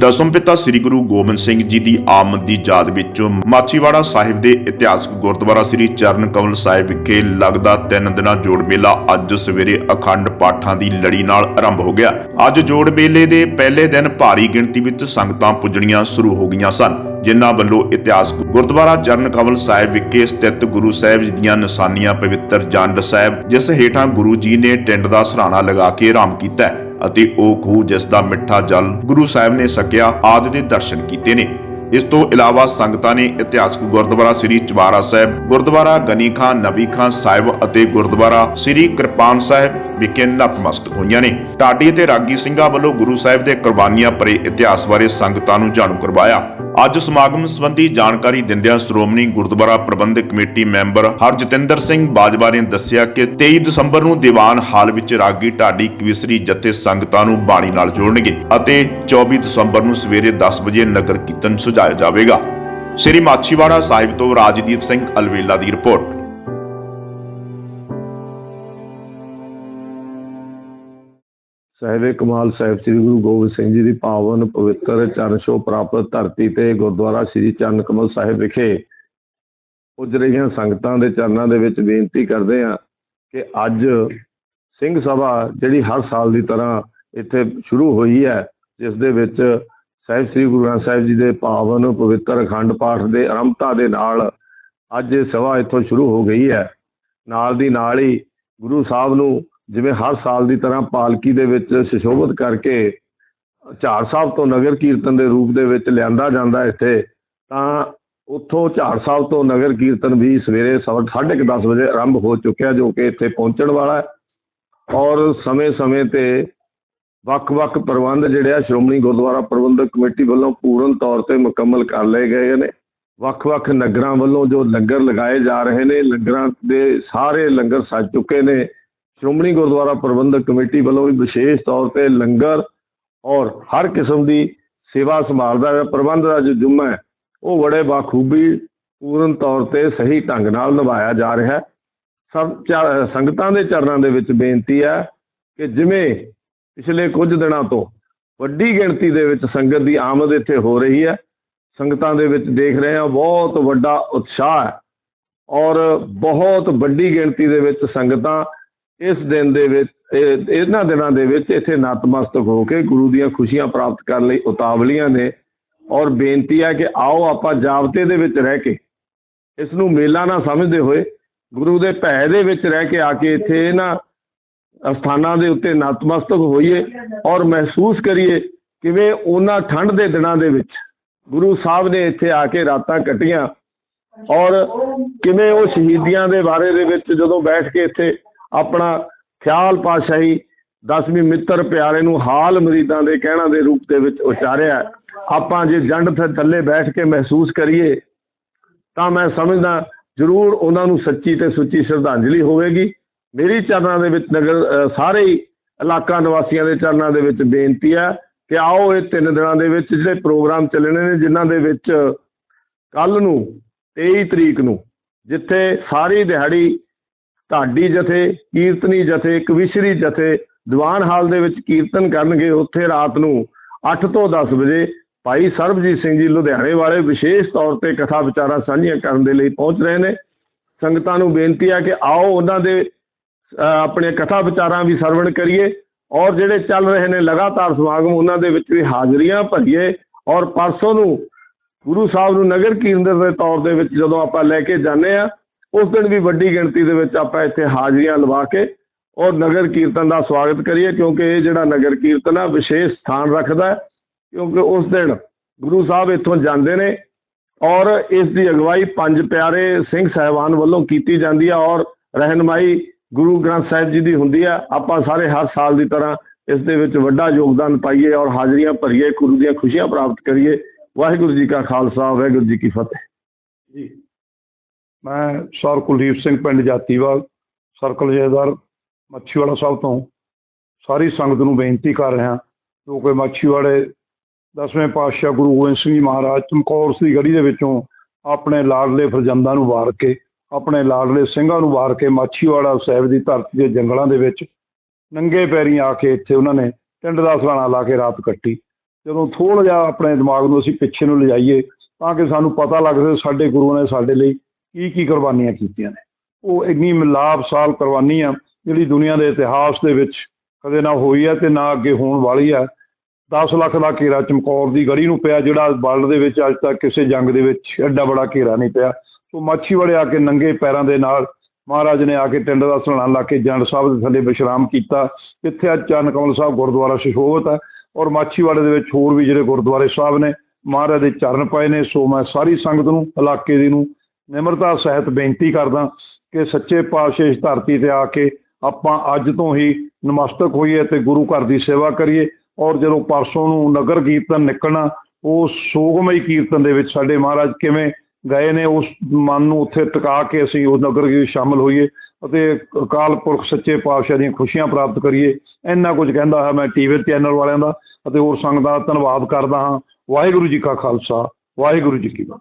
ਦਸਮ ਪਿਤਾ ਸ੍ਰੀ ਗੁਰੂ ਗੋਬਿੰਦ ਸਿੰਘ ਜੀ ਦੀ ਆਮਦ ਦੀ ਯਾਦ ਵਿੱਚ ਮਾਛੀਵਾੜਾ ਸਾਹਿਬ ਦੇ ਇਤਿਹਾਸਕ ਗੁਰਦੁਆਰਾ ਸ੍ਰੀ ਚਰਨ ਕਮਲ ਸਾਹਿਬ ਵਿਖੇ ਲੱਗਦਾ ਤਿੰਨ ਦਿਨਾਂ ਜੋੜ ਮੇਲਾ ਅੱਜ ਸਵੇਰੇ ਅਖੰਡ ਪਾਠਾਂ ਦੀ ਲੜੀ ਨਾਲ ਆਰੰਭ ਹੋ ਗਿਆ। ਅੱਜ ਜੋੜ ਮੇਲੇ ਦੇ ਪਹਿਲੇ ਦਿਨ ਭਾਰੀ ਗਿਣਤੀ ਵਿੱਚ ਸੰਗਤਾਂ ਪੁੱਜਣੀਆਂ ਸ਼ੁਰੂ ਹੋ ਗਈਆਂ ਸਨ। ਜਿਨ੍ਹਾਂ ਵੱਲੋਂ ਇਤਿਹਾਸਕ ਗੁਰਦੁਆਰਾ ਚਰਨ ਕਮਲ ਸਾਹਿਬ ਵਿਖੇ ਸਥਿਤ ਗੁਰੂ ਸਾਹਿਬ ਜੀ ਦੀਆਂ ਨਿਸ਼ਾਨੀਆਂ ਪਵਿੱਤਰ ਜੰਡ ਸਾਹਿਬ, ਜਿਸ ਹੇਠਾਂ ਗੁਰੂ ਜੀ ਨੇ ਟਿੰਡ ਦਾ ਸਰਾਣਾ ਲਗਾ ਕੇ ਆਰਾਮ ਕੀਤਾ ਅਤੇ ਉਹ ਖੂਹ ਜਿਸ ਦਾ ਮਿੱਠਾ ਜਲ ਗੁਰੂ ਸਾਹਿਬ ਨੇ ਸਕਿਆ ਆਦਿ ਦੇ ਦਰਸ਼ਨ ਕੀਤੇ ਨੇ। ਇਸ ਤੋਂ ਇਲਾਵਾ ਸੰਗਤਾਂ ਨੇ ਇਤਿਹਾਸਕ ਗੁਰਦੁਆਰਾ ਸ੍ਰੀ ਚਵਾਰਾ ਸਾਹਿਬ, ਗੁਰਦੁਆਰਾ ਗਨੀ ਖਾਨ ਨਬੀ ਖਾਨ ਸਾਹਿਬ ਅਤੇ ਗੁਰਦੁਆਰਾ ਸ੍ਰੀ ਕਿਰਪਾਨ ਸਾਹਿਬ ਵਿਖੇ ਨਤਮਸਤਕ ਹੋਈਆਂ ਨੇ। ਢਾਡੀ ਤੇ ਰਾਗੀ ਸਿੰਘਾਂ ਵੱਲੋਂ ਗੁਰੂ ਸਾਹਿਬ ਦੇ ਕੁਰਬਾਨੀਆਂ ਭਰੇ ਇਤਿਹਾਸ ਬਾਰੇ ਸੰਗਤਾਂ ਨੂੰ ਜਾਣੂ ਕਰਵਾਇਆ। ਅੱਜ ਸਮਾਗਮ ਸੰਬੰਧੀ ਜਾਣਕਾਰੀ ਦਿੰਦਿਆਂ ਸ਼੍ਰੋਮਣੀ ਗੁਰਦੁਆਰਾ ਪ੍ਰਬੰਧਕ ਕਮੇਟੀ ਮੈਂਬਰ ਹਰਜਤਿੰਦਰ ਸਿੰਘ ਬਾਜਵਾ ਨੇ ਦੱਸਿਆ ਕਿ 23 ਦਸੰਬਰ ਨੂੰ ਦੀਵਾਨ ਹਾਲ ਵਿੱਚ ਰਾਗੀ ਢਾਡੀ ਕਵਿਸਰੀ ਜਥੇ ਸੰਗਤਾਂ ਨੂੰ ਬਾਣੀ ਨਾਲ ਜੋੜਨਗੇ ਅਤੇ 24 ਦਸੰਬਰ ਨੂੰ ਸਵੇਰੇ 10 ਵਜੇ ਨਗਰ ਕੀਰਤਨ ਸੁਝਾਇਆ ਜਾਵੇਗਾ। ਸ੍ਰੀ ਮਾਛੀਵਾੜਾ ਸਾਹਿਬ ਤੋਂ ਰਾਜਦੀਪ ਸਿੰਘ ਅਲਵੇਲਾ ਦੀ ਰਿਪੋਰਟ। ਸਾਹਿਬੇ ਕਮਾਲ ਸਾਹਿਬ ਸ੍ਰੀ ਗੁਰੂ ਗੋਬਿੰਦ ਸਿੰਘ ਜੀ ਦੀ ਪਾਵਨ ਪਵਿੱਤਰ ਚਰਨ ਛੋਹ ਪ੍ਰਾਪਤ ਧਰਤੀ ਤੇ ਗੁਰਦੁਆਰਾ ਸ੍ਰੀ ਚਰਨ ਕਮਲ ਸਾਹਿਬ ਵਿਖੇ ਪੁੱਜ ਰਹੀਆਂ ਸੰਗਤਾਂ ਦੇ ਚਰਨਾਂ ਦੇ ਵਿੱਚ ਬੇਨਤੀ ਕਰਦੇ ਹਾਂ ਕਿ ਅੱਜ ਸਿੰਘ ਸਭਾ ਜਿਹੜੀ ਹਰ ਸਾਲ ਦੀ ਤਰ੍ਹਾਂ ਇੱਥੇ ਸ਼ੁਰੂ ਹੋਈ ਹੈ, ਜਿਸ ਦੇ ਵਿੱਚ ਸਾਹਿਬ ਸ੍ਰੀ ਗੁਰੂ ਗ੍ਰੰਥ ਸਾਹਿਬ ਜੀ ਦੇ ਪਾਵਨ ਪਵਿੱਤਰ ਅਖੰਡ ਪਾਠ ਦੇ ਆਰੰਭਤਾ ਦੇ ਨਾਲ ਅੱਜ ਇਹ ਸਭਾ ਇੱਥੋਂ ਸ਼ੁਰੂ ਹੋ ਗਈ ਹੈ। ਨਾਲ ਦੀ ਨਾਲ ਹੀ ਗੁਰੂ ਸਾਹਿਬ ਨੂੰ ਜਿਵੇਂ ਹਰ ਸਾਲ ਦੀ ਤਰ੍ਹਾਂ ਪਾਲਕੀ ਦੇ ਵਿੱਚ ਸੁਸ਼ੋਭਿਤ ਕਰਕੇ ਝਾੜ ਸਾਹਿਬ ਤੋਂ ਨਗਰ ਕੀਰਤਨ ਦੇ ਰੂਪ ਦੇ ਵਿੱਚ ਲਿਆਂਦਾ ਜਾਂਦਾ ਇੱਥੇ, ਤਾਂ ਉੱਥੋਂ ਝਾੜ ਸਾਹਿਬ ਤੋਂ ਨਗਰ ਕੀਰਤਨ ਵੀ ਸਵੇਰੇ 10:30 ਵਜੇ ਆਰੰਭ ਹੋ ਚੁੱਕਿਆ ਜੋ ਕਿ ਇੱਥੇ ਪਹੁੰਚਣ ਵਾਲਾ ਹੈ। ਔਰ ਸਮੇਂ-ਸਮੇਂ ਤੇ ਵੱਖ-ਵੱਖ ਪ੍ਰਬੰਧ ਜਿਹੜੇ ਆ, ਸ਼੍ਰੋਮਣੀ ਗੁਰਦੁਆਰਾ ਪ੍ਰਬੰਧਕ ਕਮੇਟੀ ਵੱਲੋਂ ਪੂਰਨ ਤੌਰ ਤੇ ਮੁਕੰਮਲ ਕਰ ਲਏ ਗਏ ਨੇ। ਵੱਖ-ਵੱਖ ਨਗਰਾਂ ਵੱਲੋਂ ਜੋ ਲੰਗਰ ਲਗਾਏ ਜਾ ਰਹੇ ਨੇ, ਲੰਗਰਾਂ ਦੇ ਸਾਰੇ ਲੰਗਰ ਸੱਜ ਚੁੱਕੇ ਨੇ। ਸ਼੍ਰੋਮਣੀ ਗੁਰਦੁਆਰਾ ਪ੍ਰਬੰਧਕ ਕਮੇਟੀ ਵੱਲੋਂ ਵੀ ਵਿਸ਼ੇਸ਼ ਤੌਰ ਤੇ ਲੰਗਰ ਔਰ ਹਰ ਕਿਸਮ ਦੀ ਸੇਵਾ ਸੰਭਾਲਦਾ ਹੋਇਆ ਪ੍ਰਬੰਧ ਦਾ ਜੋ ਜੁਮਾ ਹੈ, ਉਹ ਬੜੇ ਬਾਖੂਬੀ ਪੂਰਨ ਤੌਰ ਤੇ ਸਹੀ ਢੰਗ ਨਾਲ ਨਿਭਾਇਆ ਜਾ ਰਿਹਾ ਹੈ। ਸਭ ਸੰਗਤਾਂ ਦੇ ਚਰਨਾਂ ਦੇ ਵਿੱਚ ਬੇਨਤੀ ਹੈ ਕਿ ਜਿਵੇਂ ਪਿਛਲੇ ਕੁਝ ਦਿਨਾਂ ਤੋਂ ਵੱਡੀ ਗਿਣਤੀ ਦੇ ਵਿੱਚ ਸੰਗਤ ਦੀ ਆਮਦ ਇੱਥੇ ਹੋ ਰਹੀ ਹੈ, ਸੰਗਤਾਂ ਦੇ ਵਿੱਚ ਦੇਖ ਰਹੇ ਹਾਂ ਬਹੁਤ ਵੱਡਾ ਉਤਸ਼ਾਹ ਹੈ ਔਰ ਬਹੁਤ ਵੱਡੀ ਗਿਣਤੀ ਦੇ ਵਿੱਚ ਸੰਗਤਾਂ ਇਸ ਦਿਨ ਦੇ ਵਿੱਚ ਇਹਨਾਂ ਦਿਨਾਂ ਦੇ ਵਿੱਚ ਇੱਥੇ ਨਤਮਸਤਕ ਹੋ ਕੇ ਗੁਰੂ ਦੀਆਂ ਖੁਸ਼ੀਆਂ ਪ੍ਰਾਪਤ ਕਰਨ ਲਈ ਉਤਾਵਲੀਆਂ ਨੇ ਔਰ ਬੇਨਤੀ ਹੈ ਕਿ ਆਓ ਆਪਾਂ ਜਾਬਤੇ ਦੇ ਵਿੱਚ ਰਹਿ ਕੇ, ਇਸ ਨੂੰ ਮੇਲਾ ਨਾ ਸਮਝਦੇ ਹੋਏ, ਗੁਰੂ ਦੇ ਭੈ ਦੇ ਵਿੱਚ ਰਹਿ ਕੇ ਆ ਕੇ ਇੱਥੇ ਇਹਨਾਂ ਅਸਥਾਨਾਂ ਦੇ ਉੱਤੇ ਨਤਮਸਤਕ ਹੋਈਏ ਔਰ ਮਹਿਸੂਸ ਕਰੀਏ ਕਿਵੇਂ ਉਹਨਾਂ ਠੰਡ ਦੇ ਦਿਨਾਂ ਦੇ ਵਿੱਚ ਗੁਰੂ ਸਾਹਿਬ ਨੇ ਇੱਥੇ ਆ ਕੇ ਰਾਤਾਂ ਕੱਟੀਆਂ ਔਰ ਕਿਵੇਂ ਉਹ ਸ਼ਹੀਦੀਆਂ ਦੇ ਬਾਰੇ ਦੇ ਵਿੱਚ ਜਦੋਂ ਬੈਠ ਕੇ ਇੱਥੇ ਆਪਣਾ ਖਿਆਲ ਪਾਸ਼ਾਹੀ ਦਸਵੀਂ ਮਿੱਤਰ ਪਿਆਰੇ ਨੂੰ ਹਾਲ ਮਰੀਦਾਂ ਦੇ ਕਹਿਣਾ ਦੇ ਰੂਪ ਦੇ ਵਿੱਚ ਉਚਾਰਿਆ। ਆਪਾਂ ਜੇ ਜੰਡ ਤੇ ਥੱਲੇ ਬੈਠ ਕੇ ਮਹਿਸੂਸ ਕਰੀਏ, ਤਾਂ ਮੈਂ ਸਮਝਦਾ ਜ਼ਰੂਰ ਉਹਨਾਂ ਨੂੰ ਸੱਚੀ ਤੇ ਸੁੱਚੀ ਸ਼ਰਧਾਂਜਲੀ ਹੋਵੇਗੀ। ਮੇਰੀ ਚਰਨਾਂ ਦੇ ਵਿੱਚ ਨਗਰ ਸਾਰੇ ਇਲਾਕਾ ਨਿਵਾਸੀਆਂ ਦੇ ਚਰਨਾਂ ਦੇ ਵਿੱਚ ਬੇਨਤੀ ਹੈ ਕਿ ਆਓ ਇਹ ਤਿੰਨ ਦਿਨਾਂ ਦੇ ਵਿੱਚ ਜਿਹੜੇ ਪ੍ਰੋਗਰਾਮ ਚੱਲਣੇ ਨੇ, ਜਿਨ੍ਹਾਂ ਦੇ ਵਿੱਚ ਕੱਲ ਨੂੰ 23 ਤਰੀਕ ਨੂੰ ਜਿੱਥੇ ਸਾਰੀ ਦਿਹਾੜੀ ਢਾਡੀ ਜਥੇ ਕੀਰਤਨੀ ਜਥੇ ਕਵਿਸ਼ਰੀ ਜਥੇ ਦੀਵਾਨ ਹਾਲ ਦੇ ਵਿੱਚ ਕੀਰਤਨ ਕਰਨਗੇ ਉੱਥੇ ਰਾਤ ਨੂੰ 8 ਤੋਂ 10 ਵਜੇ। ਭਾਈ ਸਰਬਜੀਤ ਸਿੰਘ ਜੀ ਲੁਧਿਆਣੇ ਵਾਲੇ ਵਿਸ਼ੇਸ਼ ਤੌਰ ਤੇ ਕਥਾ ਵਿਚਾਰਾਂ ਸਾਂਝੀਆਂ ਕਰਨ ਦੇ ਲਈ ਪਹੁੰਚ ਰਹੇ ਨੇ। ਸੰਗਤਾਂ ਨੂੰ ਬੇਨਤੀ ਹੈ ਕਿ ਆਓ ਉਹਨਾਂ ਦੇ ਅ, ਆਪਣੇ ਕਥਾ ਵਿਚਾਰਾਂ ਵੀ ਸਰਵਣ ਕਰੀਏ ਔਰ ਜਿਹੜੇ ਚੱਲ ਰਹੇ ਨੇ ਲਗਾਤਾਰ ਸਮਾਗਮ ਉਹਨਾਂ ਦੇ ਵਿੱਚ ਵੀ ਹਾਜ਼ਰੀਆਂ ਭਰੀਏ ਔਰ ਪਰਸੋਂ ਨੂੰ ਗੁਰੂ ਸਾਹਿਬ ਨੂੰ ਨਗਰ ਕੀਰਤਨ ਦੇ ਤੌਰ ਦੇ ਵਿੱਚ ਜਦੋਂ ਆਪਾਂ ਲੈ ਕੇ ਜਾਂਦੇ ਆ ਉਸ ਦਿਨ ਵੀ ਵੱਡੀ ਗਿਣਤੀ ਦੇ ਵਿੱਚ ਆਪਾਂ ਇੱਥੇ ਹਾਜ਼ਰੀਆਂ ਲਵਾ ਕੇ ਔਰ ਨਗਰ ਕੀਰਤਨ ਦਾ ਸਵਾਗਤ ਕਰੀਏ, ਕਿਉਂਕਿ ਇਹ ਜਿਹੜਾ ਨਗਰ ਕੀਰਤਨ ਆ, ਵਿਸ਼ੇਸ਼ ਸਥਾਨ ਰੱਖਦਾ ਹੈ, ਕਿਉਂਕਿ ਉਸ ਦਿਨ ਗੁਰੂ ਸਾਹਿਬ ਇੱਥੋਂ ਜਾਂਦੇ ਨੇ ਔਰ ਇਸ ਦੀ ਅਗਵਾਈ ਪੰਜ ਪਿਆਰੇ ਸਿੰਘ ਸਾਹਿਬਾਨ ਵੱਲੋਂ ਕੀਤੀ ਜਾਂਦੀ ਹੈ ਔਰ ਰਹਿਨਮਾਈ ਗੁਰੂ ਗ੍ਰੰਥ ਸਾਹਿਬ ਜੀ ਦੀ ਹੁੰਦੀ ਹੈ ਆਪਾਂ ਸਾਰੇ ਹਰ ਸਾਲ ਦੀ ਤਰ੍ਹਾਂ ਇਸ ਦੇ ਵਿੱਚ ਵੱਡਾ ਯੋਗਦਾਨ ਪਾਈਏ ਔਰ ਹਾਜ਼ਰੀਆਂ ਭਰੀਏ, ਗੁਰੂ ਦੀਆਂ ਖੁਸ਼ੀਆਂ ਪ੍ਰਾਪਤ ਕਰੀਏ। ਵਾਹਿਗੁਰੂ ਜੀ ਕਾ ਖਾਲਸਾ, ਵਾਹਿਗੁਰੂ ਜੀ ਕੀ ਫਤਿਹ। ਜੀ। ਮੈਂ ਸਰ ਕੁਲਦੀਪ ਸਿੰਘ ਪਿੰਡ ਜਾਤੀਵਾਲ ਸਰਕਲ ਜੇਦਾਰ ਮੱਛੀਵਾੜਾ ਸਾਹਿਬ ਤੋਂ ਸਾਰੀ ਸੰਗਤ ਨੂੰ ਬੇਨਤੀ ਕਰ ਰਿਹਾ ਜੋ ਕਿ ਮੱਛੀਵਾੜੇ ਦਸਵੇਂ ਪਾਤਸ਼ਾਹ ਗੁਰੂ ਗੋਬਿੰਦ ਸਿੰਘ ਜੀ ਮਹਾਰਾਜ ਚਮਕੌਰ ਸੀ ਗੜੀ ਦੇ ਵਿੱਚੋਂ ਆਪਣੇ ਲਾਡਲੇ ਫਰਜ਼ੰਦਾਂ ਨੂੰ ਵਾਰ ਕੇ, ਆਪਣੇ ਲਾਡਲੇ ਸਿੰਘਾਂ ਨੂੰ ਵਾਰ ਕੇ ਮਾਛੀਵਾੜਾ ਸਾਹਿਬ ਦੀ ਧਰਤੀ ਦੇ ਜੰਗਲਾਂ ਦੇ ਵਿੱਚ ਨੰਗੇ ਪੈਰੀਂ ਆ ਕੇ ਇੱਥੇ ਉਹਨਾਂ ਨੇ ਟਿੰਡ ਦਾ ਸਲਾਣਾ ਲਾ ਕੇ ਰਾਤ ਕੱਟੀ। ਜਦੋਂ ਥੋੜ੍ਹਾ ਜਿਹਾ ਆਪਣੇ ਦਿਮਾਗ ਨੂੰ ਅਸੀਂ ਪਿੱਛੇ ਨੂੰ ਲਿਜਾਈਏ ਤਾਂ ਕਿ ਸਾਨੂੰ ਪਤਾ ਲੱਗ ਸਕੇ ਸਾਡੇ ਗੁਰੂਆਂ ਨੇ ਸਾਡੇ ਲਈ ਕੀ ਕੀ ਕੁਰਬਾਨੀਆਂ ਕੀਤੀਆਂ ਨੇ। ਉਹ ਇੰਨੀ ਮਿਲਾਪ ਸਾਲ ਕੁਰਬਾਨੀ ਆ, ਜਿਹੜੀ ਦੁਨੀਆ ਦੇ ਇਤਿਹਾਸ ਦੇ ਵਿੱਚ ਕਦੇ ਨਾ ਹੋਈ ਹੈ ਤੇ ਨਾ ਅੱਗੇ ਹੋਣ ਵਾਲੀ ਹੈ 10 ਲੱਖ ਦਾ ਘੇਰਾ ਚਮਕੌਰ ਦੀ ਗੜੀ ਨੂੰ ਪਿਆ, ਜਿਹੜਾ ਵਰਲਡ ਦੇ ਵਿੱਚ ਅੱਜ ਤੱਕ ਕਿਸੇ ਜੰਗ ਦੇ ਵਿੱਚ ਐਡਾ ਬੜਾ ਘੇਰਾ ਨਹੀਂ ਪਿਆ। ਸੋ ਮਾਛੀਵਾੜੇ ਆ ਕੇ ਨੰਗੇ ਪੈਰਾਂ ਦੇ ਨਾਲ ਮਹਾਰਾਜ ਨੇ ਆ ਕੇ ਟਿੰਡ ਦਾ ਸਲਾਣਾ ਲਾ ਕੇ ਜੰਡ ਸਾਹਿਬ ਦੇ ਥੱਲੇ ਵਿਸ਼ਰਾਮ ਕੀਤਾ। ਇੱਥੇ ਅੱਜ ਚਰਨ ਕਮਲ ਸਾਹਿਬ ਗੁਰਦੁਆਰਾ ਸੁਸ਼ੋਭਿਤ ਹੈ ਔਰ ਮਾਛੀਵਾੜੇ ਦੇ ਵਿੱਚ ਹੋਰ ਵੀ ਜਿਹੜੇ ਗੁਰਦੁਆਰੇ ਸਾਹਿਬ ਨੇ, ਮਹਾਰਾਜ ਦੇ ਚਰਨ ਪਏ ਨੇ, ਸੋ ਮੈਂ ਸਾਰੀ ਸੰਗਤ ਨੂੰ, ਇਲਾਕੇ ਦੀ ਨੂੰ ਨਿਮਰਤਾ ਸਹਿਤ ਬੇਨਤੀ ਕਰਦਾ ਕਿ ਸੱਚੇ ਪਾਤਸ਼ਾਹ ਇਸ ਧਰਤੀ ਤੇ ਆ ਕੇ ਆਪਾਂ ਅੱਜ ਤੋਂ ਹੀ ਨਮਸਤਕ ਹੋਈਏ ਤੇ ਗੁਰੂ ਘਰ ਦੀ ਸੇਵਾ ਕਰੀਏ ਔਰ ਜਦੋਂ ਪਰਸੋਂ ਨੂੰ ਨਗਰ ਕੀਰਤਨ ਨਿਕਲਣਾ, ਉਹ ਸੋਗਮਈ ਕੀਰਤਨ ਦੇ ਵਿੱਚ ਸਾਡੇ ਮਹਾਰਾਜ ਕਿਵੇਂ ਗਏ ਨੇ, ਉਸ ਮਨ ਨੂੰ ਉੱਥੇ ਟਿਕਾ ਕੇ ਅਸੀਂ ਉਸ ਨਗਰ ਕੀਰਤਨ ਵਿੱਚ ਸ਼ਾਮਲ ਹੋਈਏ ਅਤੇ ਅਕਾਲ ਪੁਰਖ ਸੱਚੇ ਪਾਤਸ਼ਾਹ ਦੀਆਂ ਖੁਸ਼ੀਆਂ ਪ੍ਰਾਪਤ ਕਰੀਏ। ਇੰਨਾ ਕੁਝ ਕਹਿੰਦਾ ਹਾਂ ਮੈਂ ਟੀਵੀ ਚੈਨਲ ਵਾਲਿਆਂ ਦਾ ਅਤੇ ਹੋਰ ਸੰਗਤਾਂ ਦਾ ਧੰਨਵਾਦ ਕਰਦਾ ਹਾਂ। ਵਾਹਿਗੁਰੂ ਜੀ ਕਾ ਖਾਲਸਾ, ਵਾਹਿਗੁਰੂ ਜੀ ਕੀ ਫਤਿਹ।